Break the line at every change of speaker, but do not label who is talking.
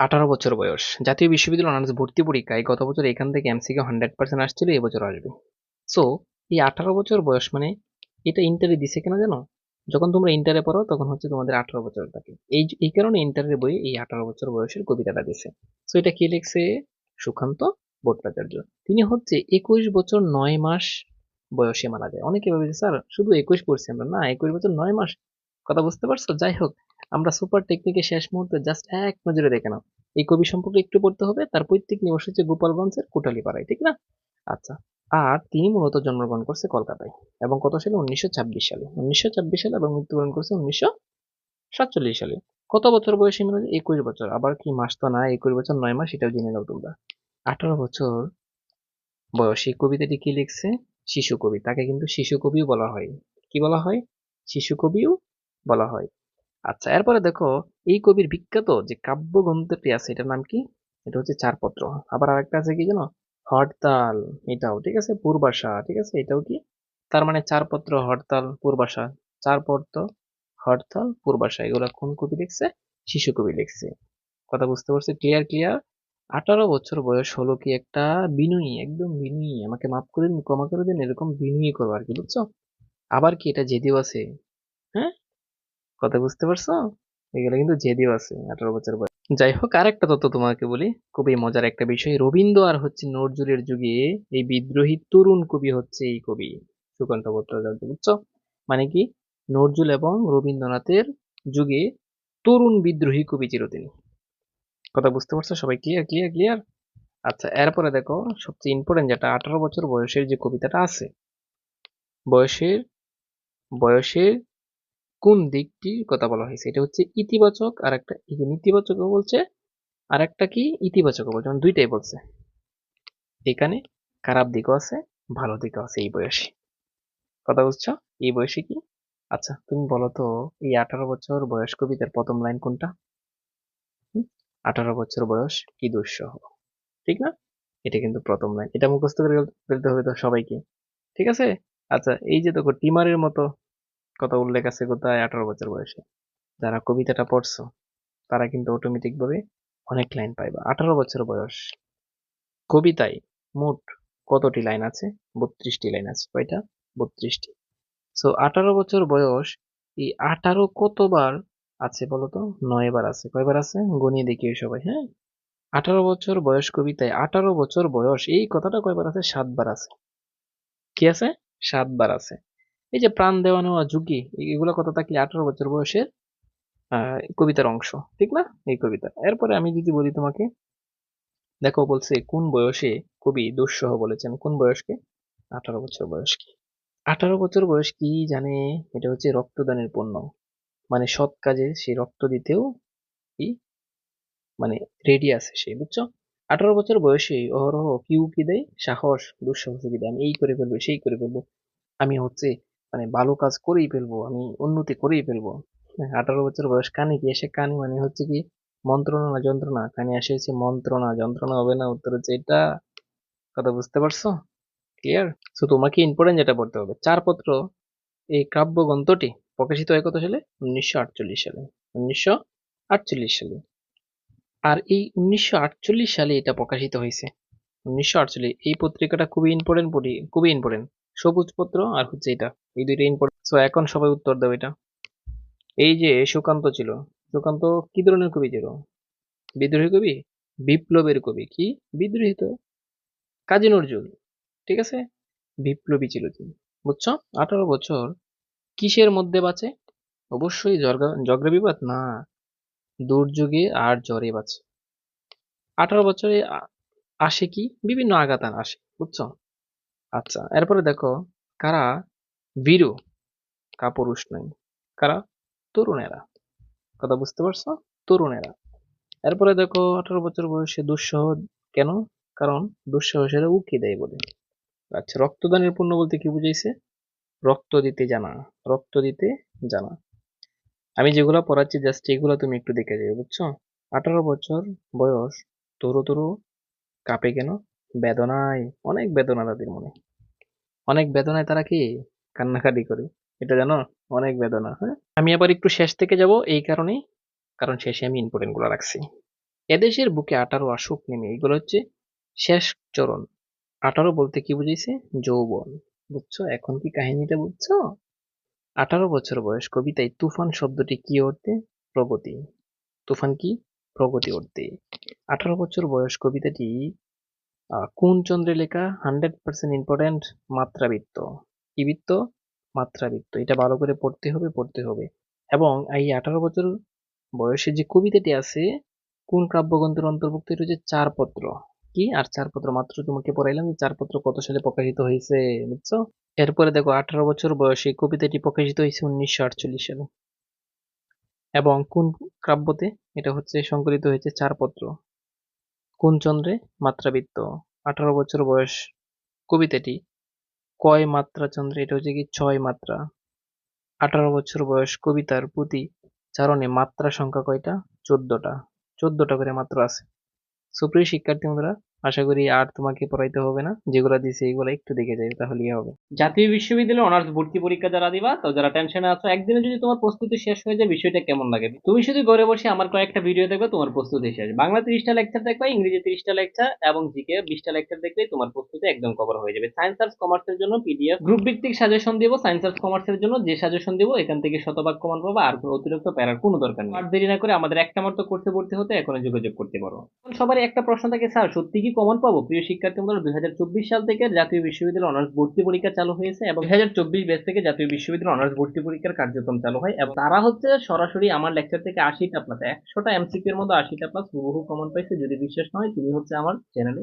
আঠারো বছর বয়স। জাতীয় বিশ্ববিদ্যালয় অনার্স ভর্তি পরীক্ষায় গত বছর এখান থেকে এমসিকিউ হান্ড্রেড পার্সেন্ট আসছিল এবছর আসবে। সো এই আঠারো বছর বয়স মানে এটা ইন্টারে দিছে কেন জানো? যখন তোমরা ইন্টারে পড়ো, তখন হচ্ছে তোমাদের আঠারো বছর থাকে। এই এই কারণে ইন্টারের বই এই আঠারো বছর বয়সের কবিতাটা দিছে। সো এটা কে লিখছে? সুকান্ত ভট্টাচার্য। তিনি হচ্ছে একুশ বছর নয় মাস বয়সে মারা যায়। অনেকে ভাবে স্যার, শুধু একুশ পড়ছি আমরা। না, একুশ বছর নয় মাস? কথা বুঝতে পারছ? যাই হোক আমরা সুপার টেকনিকের শেষ মুহূর্তে জাস্ট এক নজরে দেখে নাও। এই কবি সম্পর্কে একটু পড়তে হবে, তার পৈতৃক নিবাস হচ্ছে গোপালগঞ্জের কোটালীপাড়ায়, ঠিক না? আচ্ছা আর তিনি মূলত জন্মগ্রহণ করছে কলকাতায় এবং কত সালে? উনিশশো ছাব্বিশ সালে। উনিশশো ছাব্বিশ সালে এবং মৃত্যুবরণ করছে উনিশশো সাতচল্লিশ সালে। কত বছর বয়সে মানে একুশ বছর। আবার কি মাস তো না, একুশ বছর, নয় মাস, সেটাও জেনে নাও তোমরা। আঠারো বছর বয়সে কবিতাটি কি লিখছে? শিশু কবি। তাকে কিন্তু শিশু কবিও বলা হয়। কি বলা হয়? শিশু কবিও বলা হয়। আচ্ছা এরপরে দেখো, এই কবির বিখ্যাত যে কাব্যগ্রন্থটি আছে, এটার নাম কি? এটা হচ্ছে চারপত্র। আবার আরেকটা আছে কি জানো? হরতাল, এটাও, ঠিক আছে? পূর্বাশা, ঠিক আছে? এটাও কি? তার মানে চারপত্র, হরতাল, পূর্বাশা। চারপত্র, হরতাল, পূর্বাশা, এগুলা কোন কবি লিখছে? শিশু কবি লিখছে। কথা বুঝতে পারছি? ক্লিয়ার ক্লিয়ার আঠারো বছর বয়স হলো কি একটা বিনয়ী? একদম বিনয়ী। আমাকে মাফ করে দিন, ক্ষমা করে দিন, এরকম বিনয়ী করব আর কি, বুঝছ? আবার কি এটা জেদিও আছে? হ্যাঁ? কথা বুঝতে পারছ? এগুলো কিন্তু জেদিও আছে, আঠারো বছর বয়স। যাই হোক, আরেকটা তথ্য তোমাকে বলি, খুবই মজার একটা বিষয়। রবীন্দ্র আর হচ্ছে নজরুলের যুগে এই বিদ্রোহী তরুণ কবি হচ্ছে এই কবি, সুকান্ত ভট্টাচার্য, বুঝছ? মানে কি? নজরুল এবং রবীন্দ্রনাথের যুগে তরুণ বিদ্রোহী কবি ছিল তিনি। কথা বুঝতে পারছ? সবাই ক্লিয়ার ক্লিয়ার ক্লিয়ার আচ্ছা এরপরে দেখো, সবচেয়ে ইম্পর্টেন্ট যেটা, আঠারো বছর বয়সের যে কবিতাটা আছে, বয়সের বয়সের কোন দিকটির কথা বলা হয়েছে? এটা হচ্ছে ইতিবাচক আর একটা এই যে নেতিবাচক বলছে আর একটা কি? ইতিবাচক বলছে। মানে দুইটাই বলছে। এখানে খারাপ দিকও আছে, ভালো দিকও আছে এই বয়সে। কথা বুঝছ? এই বয়সে কি? আচ্ছা তুমি বলো তো, এই আঠারো বছর বয়স কবিতার প্রথম লাইন কোনটা? আঠারো বছর বয়স কি দুঃসহ ঠিক না? এটা কিন্তু প্রথম লাইন। এটা মুখস্থ করে ফেলতে হবে তো সবাইকে। ঠিক আছে? আচ্ছা এই যে দেখো, টিমারের মতো কথা উল্লেখ আছে কোথায়? আঠারো বছর বয়সে। যারা কবিতাটা পড়ছো, তারা কিন্তু অটোমেটিক ভাবে অনেক লাইন পাইবা। আঠারো বছর বয়স। কবিতায় মোট কতটি লাইন আছে? বত্রিশটি লাইন আছে। কয়টা? বত্রিশটি। সো আঠারো বছর বয়স, এই আঠারো কতবার আছে বলতো? নয় বার আছে। কয়বার আছে? গণিয়ে দেখিও সবাই হ্যাঁ? আঠারো বছর বয়স কবিতায়, আঠারো বছর বয়স, এই কথাটা কয়বার আছে? সাতবার আছে। কি আছে? সাতবার আছে। এই যে প্রাণ দেওয়া নেওয়া যুগে এগুলো কথা থাকলে আঠারো বছর বয়সের কবিতার অংশ, ঠিক না? এই কবিতা। এরপরে আমি যদি বলি তোমাকে, দেখো বলছে, কোন বয়সে কবি দুঃসহ বলেছেন? কোন বয়সকে আঠারো বছর বয়স কি? আঠারো বছর বয়স কি জানে? এটা হচ্ছে রক্তদানের পণ্য। মানে সৎ কাজে সে রক্ত দিতেও কি? মানে রেডি আছে সে, বুঝছ? আঠারো বছর বয়সে অহরহ কিউ কি দেয়? সাহস দুঃসাহসিক দেয় আমি এই করে ফেলব, সেই করে ফেলব। আমি হচ্ছে মানে ভালো কাজ করেই ফেলব আমি উন্নতি করেই ফেলব। হ্যাঁ, আঠারো বছর বয়স কানে কি এসে কানে মানে হচ্ছে কি মন্ত্রণা যন্ত্রণা? কানে আসে হচ্ছে মন্ত্রণা যন্ত্রণা হবে না উত্তর হচ্ছে এটা। কথা বুঝতে পারছ? ক্লিয়ার তো তোমাকে ইম্পর্টেন্ট যেটা পড়তে হবে। চারপত্র এই কাব্যগ্রন্থটি প্রকাশিত হয় কত সালে? উনিশশো আটচল্লিশ সালে। উনিশশো আটচল্লিশ সালে। আর এই উনিশশো আটচল্লিশ সালে এটা প্রকাশিত হয়েছে। উনিশশো আটচল্লিশ এই পত্রিকাটা খুবই ইম্পর্টেন্ট খুবই ইম্পর্টেন্ট সবুজ পত্র আর হচ্ছে এটা। এই দুইটা ইম্পর্টেন্ট সো এখন সবাই উত্তর দেবে এটা। এই যে সুকান্ত ছিল, সুকান্ত কি ধরনের কবি ছিল? বিদ্রোহী কবি? বিপ্লবের কবি। কি? বিদ্রোহী তো। কাজী নজরুল, ঠিক আছে? বিপ্লবী ছিল তিনি, বুঝছ? আঠারো বছর কিসের মধ্যে বাঁচে? অবশ্যই ঝগড়া বিবাদ? না, দুর্যোগে আর জ্বরে বাঁচে। আঠারো বছরে আসে কি? বিভিন্ন আঘাত আসে, বুঝছ? আচ্ছা এরপরে দেখো, কারা বীরু কাপুরুষ নয়। কারা? তরুণেরা। কথা বুঝতে পারছ? তরুণেরা। এরপরে দেখো, আঠারো বছর বয়সে দুঃসহ কেন? কারণ দুঃসাহসেরা উকি দেয় বলে। আচ্ছা রক্তদানের পুণ্য বলতে কি বুঝাইছে? রক্ত দিতে জানা, রক্ত দিতে জানা। আমি যেগুলো পড়াচ্ছি, জাস্ট এগুলো তুমি একটু দেখে যাবে বুঝছ? আঠারো বছর বয়স, তরু তরু কাঁপে কেন? বেদনায়, অনেক বেদনা তাদের মনে। অনেক বেদনায় তারা কি কান্নাকাটি করে? এটা জানো? অনেক বেদনা হ্যাঁ? আমি আবার একটু শেষ থেকে যাব এই কারণেই, কারণ শেষে আমি ইম্পর্টেন্টগুলো রাখছি। এদেশের বুকে আঠারো আসুক নেমে, এগুলো হচ্ছে শেষ চরণ। আঠারো বলতে কি বুঝেছে যৌবন। বুঝছ? এখন কি কাহিনীটা বুঝছ? আঠারো বছর বয়স, কবিতায় তুফান শব্দটি কি অর্থে? প্রগতি। তুফান কি? প্রগতি অর্থে। আঠারো বছর বয়স, কবিতাটি কোন চন্দ্রে লেখা হান্ড্রেড পার্সেন্ট ইম্পর্ট্যান্ট? মাত্রাবৃত্ত। কি বৃত্ত? মাত্রাবৃত্ত। এটা ভালো করে পড়তে হবে পড়তে হবে। এবং এই আঠারো বছর বয়সে যে কবিতাটি আছে, কোন কাব্যগ্রন্থের অন্তর্ভুক্ত, এটা হচ্ছে চারপত্র। কি? আর চারপত্র মাত্র তোমাকে পড়াইলাম যে চারপত্র কত সালে প্রকাশিত হয়েছে, বুঝছ? এরপরে দেখো, আঠারো বছর বয়সে কবিতাটি প্রকাশিত হয়েছে উনিশশো আটচল্লিশ সালে। এবং কোন কাব্যতে? এটা হচ্ছে সংকলিত হয়েছে চারপত্র। কোন চন্দ্রে মাত্রাবৃত্ত? আঠারো বছর বয়স। কবিতাটি, কয় মাত্রা চন্দ্রে? এটা হচ্ছে কি ছয় মাত্রা। আঠারো বছর বয়স, কবিতার প্রতি চারণে মাত্রা সংখ্যা কয়টা? চোদ্দটা। চোদ্দটা করে মাত্র আছে। সুপ্রিয় শিক্ষার্থী বন্ধুরা আশা করি আর তোমাকে পড়াইতে হবে না। যেগুলো দিছে এগুলো একটু দেখে যাবে তাহলেই হবে। জাতীয় বিশ্ববিদ্যালয়ে অনার্স ভর্তি পরীক্ষা যারা দিবা, তো যারা টেনশনে আছো, একদিনে যদি তোমার প্রস্তুতি শেষ হয়ে যায়, বিষয়টা কেমন লাগে? তুমি শুধু ঘরে বসে আমার কয়েকটা ভিডিও দেখবে, তোমার প্রস্তুতি শেষ। বাংলা তিরিশটা লেকচার দেখবে, ইংরেজি তিরিশটা লেকচার এবং জিকে বিশটা লেকচার দেখলেই তোমার প্রস্তুতি একদম কভার হয়ে যাবে। সায়েন্স আর্টস কমার্সের জন্য পিডিএফ গ্রুপ ভিত্তিক সাজেশন দিব সায়েন্স আর্টস কমার্সের জন্য যে সাজেশন দিব, এখান থেকে শতভাগ কমান পাবো, আর কোনো অতিরিক্ত প্যারার কোনো দরকার নেই। আর দেরি না করে আমাদের একটা মাত্র কোর্সে ভর্তি হতে এখন যোগাযোগ করতে পারো। সবারই একটা প্রশ্ন থাকে, স্যার, সত্যি কি কমন পাবো? প্রিয় শিক্ষার্থী বন্ধুরা, দুই হাজার চব্বিশ সাল থেকে জাতীয় বিশ্ববিদ্যালয় অনার্স ভর্তি পরীক্ষা চালু হয়েছে এবং দুই হাজার চব্বিশ ব্যাচ থেকে জাতীয় বিশ্ববিদ্যালয় অনার্স ভর্তি পরীক্ষার কার্যক্রম চালু হয় এবং তারা হচ্ছে সরাসরি আমার লেকচার থেকে আশিটা প্লাস একশোটা এমসিকিউর মধ্যে আশিটা প্লাস হুবহু কমন পাইছে। যদি বিশ্বাস নয় তুমি হচ্ছে আমার চ্যানেলে